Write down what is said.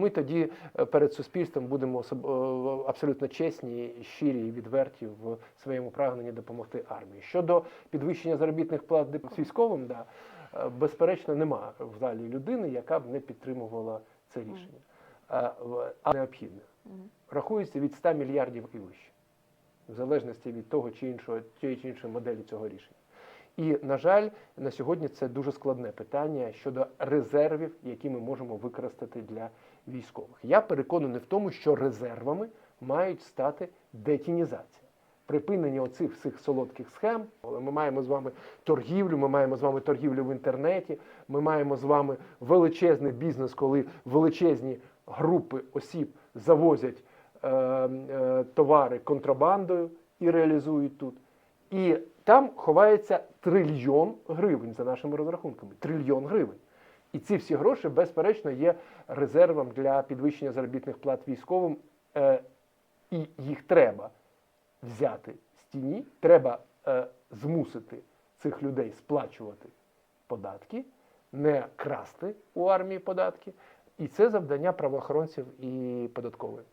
Ми тоді е, перед суспільством будемо е, абсолютно чесні, щирі і відверті в своєму прагненні допомогти армії. Щодо підвищення заробітних плат військовим, да, е, безперечно, нема в залі людини, яка б не підтримувала це рішення. А, А необхідне. Рахується від 100 мільярдів і вище, в залежності від того чи іншого, тієї чи іншої моделі цього рішення. І, на жаль, на сьогодні це дуже складне питання щодо резервів, які ми можемо використати для військових. Я переконаний в тому, що резервами мають стати детінізація. Припинення оцих всіх солодких схем. але Ми маємо з вами торгівлю, ми маємо з вами торгівлю в інтернеті, ми маємо з вами величезний бізнес, коли величезні групи осіб завозять е, е, товари контрабандою і реалізують тут. І там ховається трильйон гривень за нашими розрахунками. Трильйон гривень. І ці всі гроші, безперечно, є резервом для підвищення заробітних плат військовим. Е, і їх треба взяти з тіні, треба е, змусити цих людей сплачувати податки, не красти у армії податки. І це завдання правоохоронців і податкової.